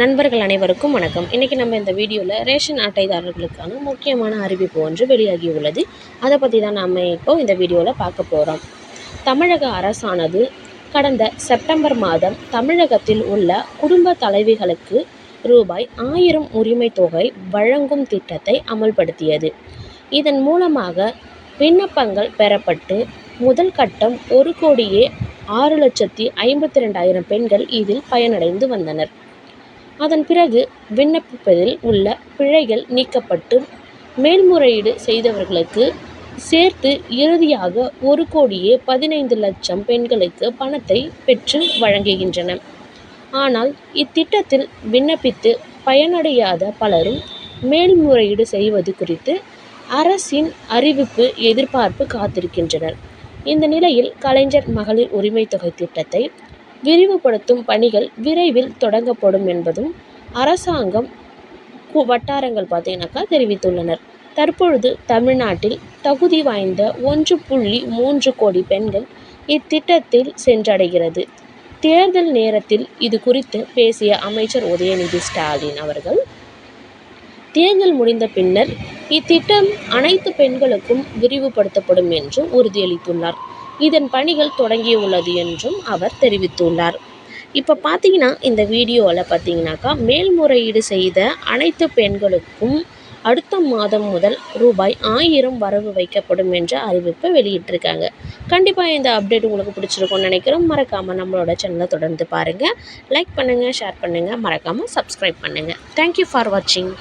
நண்பர்கள் அனைவருக்கும் வணக்கம். இன்றைக்கி நம்ம இந்த வீடியோவில் ரேஷன் அட்டைதாரர்களுக்கான முக்கியமான அறிவிப்பு ஒன்று வெளியாகி உள்ளது. அதை பற்றி தான் நாம் இப்போ இந்த வீடியோவில் பார்க்க போகிறோம் தமிழக அரசானது கடந்த செப்டம்பர் மாதம் தமிழகத்தில் உள்ள குடும்ப தலைவிகளுக்கு ரூபாய் ஆயிரம் உரிமை தொகை வழங்கும் திட்டத்தை அமல்படுத்தியது. இதன் மூலமாக விண்ணப்பங்கள் பெறப்பட்டு முதல் கட்டம் ஒரு கோடியே ஆறு லட்சத்தி ஐம்பத்தி ரெண்டாயிரம் பெண்கள் இதில் பயனடைந்து வந்தனர். அதன் பிறகு விண்ணப்பிப்பதில் உள்ள பிழைகள் நீக்கப்பட்டு மேல்முறையீடு செய்தவர்களுக்கு சேர்த்து இறுதியாக ஒரு கோடியே பதினைந்து லட்சம் பெண்களுக்கு பணத்தை பெற்று வழங்குகின்றன. ஆனால் இத்திட்டத்தில் விண்ணப்பித்து பயனடையாத பலரும் மேல்முறையீடு செய்வது குறித்து அரசின் அறிவிப்பு எதிர்பார்ப்பு காத்திருக்கின்றனர். இந்த நிலையில் கலைஞர் மகளிர் உரிமை தொகை திட்டத்தை விரிவுபடுத்தும் பணிகள் விரைவில் தொடங்கப்படும் என்பதும் அரசாங்கம் கு- வட்டாரங்கள் பார்த்தீங்கன்னாக்கா தெரிவித்துள்ளனர். தற்பொழுது தமிழ்நாட்டில் தகுதி வாய்ந்த ஒன்று புள்ளி மூன்று கோடி பெண்கள் இத்திட்டத்தில் சென்றடைகிறது. தேர்தல் நேரத்தில் இது குறித்து பேசிய அமைச்சர் உதயநிதி ஸ்டாலின் அவர்கள் தேர்தல் முடிந்த பின்னர் இத்திட்டம் அனைத்து பெண்களுக்கும் விரிவுபடுத்தப்படும் என்றும் உறுதியளித்துள்ளார். இதன் பணிகள் தொடங்கியுள்ளது என்றும் அவர் தெரிவித்துள்ளார். இப்போ பார்த்தீங்கன்னா இந்த வீடியோவில் பார்த்தீங்கன்னாக்கா மேல்முறையீடு செய்த அனைத்து பெண்களுக்கும் அடுத்த மாதம் முதல் ரூபாய் ஆயிரம் வரவு வைக்கப்படும் என்ற அறிவிப்பை வெளியிட்டிருக்காங்க. கண்டிப்பாக இந்த அப்டேட் உங்களுக்கு பிடிச்சிருக்கும்னு நினைக்கிறோம். மறக்காமல் நம்மளோட சேனலை தொடர்ந்து பாருங்கள் லைக் பண்ணுங்கள் ஷேர் பண்ணுங்கள் மறக்காமல் சப்ஸ்கிரைப் பண்ணுங்கள் தேங்க்யூ ஃபார் வாட்சிங்